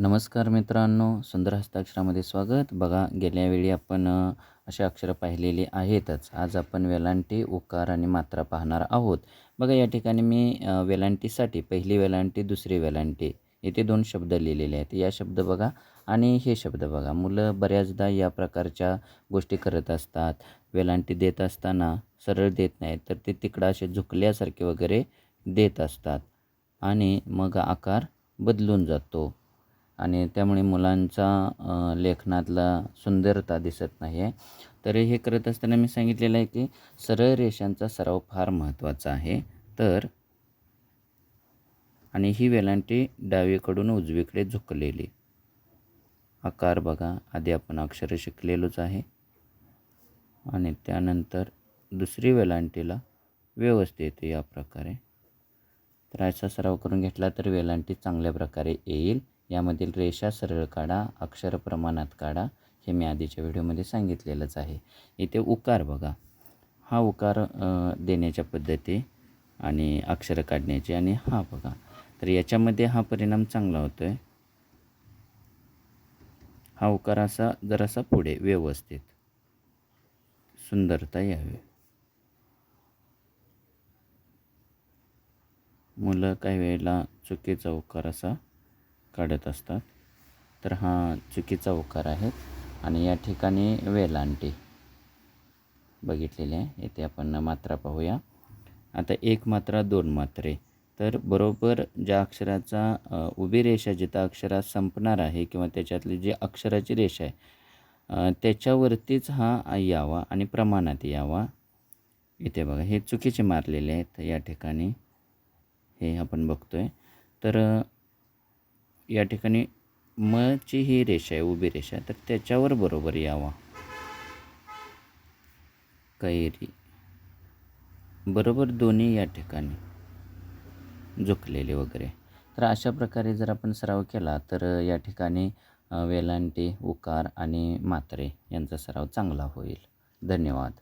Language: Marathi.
नमस्कार मित्रांनो सुंदर हस्ताक्षरामध्ये स्वागत. बघा गेल्यावेळी आपण अ, अशी अक्षरं पाहिलेली आहेतच. आज आपण वेलांटी उकार आणि मात्रा पाहणार आहोत. बघा या ठिकाणी मी वेलांटीसाठी पहिली वेलांटी दुसरी वेलांटी येथे दोन शब्द लिहिलेले आहेत. या शब्द बघा आणि हे शब्द बघा. मुलं बऱ्याचदा या प्रकारच्या गोष्टी करत असतात. वेलांटी देत असताना सरळ देत नाहीत तर ते तिकडं असे झुकल्यासारखे वगैरे देत असतात. आणि मग आकार बदलून जातो. आणि त्यामुळे मुलांचा लेखनातला सुंदरता दिसत नाही आहे तर हे करत असताना मी सांगितलेलं आहे की सरळ रेषांचा सराव फार महत्त्वाचा आहे. तर आणि ही वेलांटी डावीकडून उजवीकडे झुकलेली. आकार बघा आधी आपण अक्षरं शिकलेलोच आहे. आणि त्यानंतर दुसरी वेलांटीला व्यवस्थित या प्रकारे. तर असा सराव करून घेतला तर वेलांटी चांगल्या प्रकारे येईल. यामधील रेषा सरळ काढा अक्षर प्रमाणात काढा हे मी आधीच्या व्हिडिओमध्ये सांगितलेलंच आहे. इथे उकार बघा. हा उकार देण्याच्या पद्धती आणि अक्षर काढण्याची आणि हा बघा. तर याच्यामध्ये हा परिणाम चांगला होतो आहे हा उकार असा जरासा पुढे व्यवस्थित. सुंदरता यावी. मुलं काही वेळेला चुकीचा उकार असा काढत असतात. तर हा चुकीचा उकार आहे आणि या ठिकाणी वेलांटी बघितलेली आहे. येथे आपण मात्रा पाहूया. आता एक मात्रा दोन मात्रे. तर बरोबर ज्या अक्षराचा उभी रेषा जिथं अक्षरात संपणार आहे किंवा त्याच्यातली जी अक्षराची रेषा आहे त्याच्यावरतीच हा यावा आणि प्रमाणात यावा. इथे बघा हे चुकीचे मारलेले आहेत या ठिकाणी. हे आपण बघतो आहे तर या ठिकाणी मची ही रेषा आहे उभी रेषा तर त्याच्यावर बरोबर यावा. कैरी. बरोबर दोन्ही या ठिकाणी झुकलेले वगैरे. तर अशा प्रकारे जर आपण सराव केला तर या ठिकाणी वेलांटी उकार आणि मात्रे यांचा सराव चांगला होईल. धन्यवाद.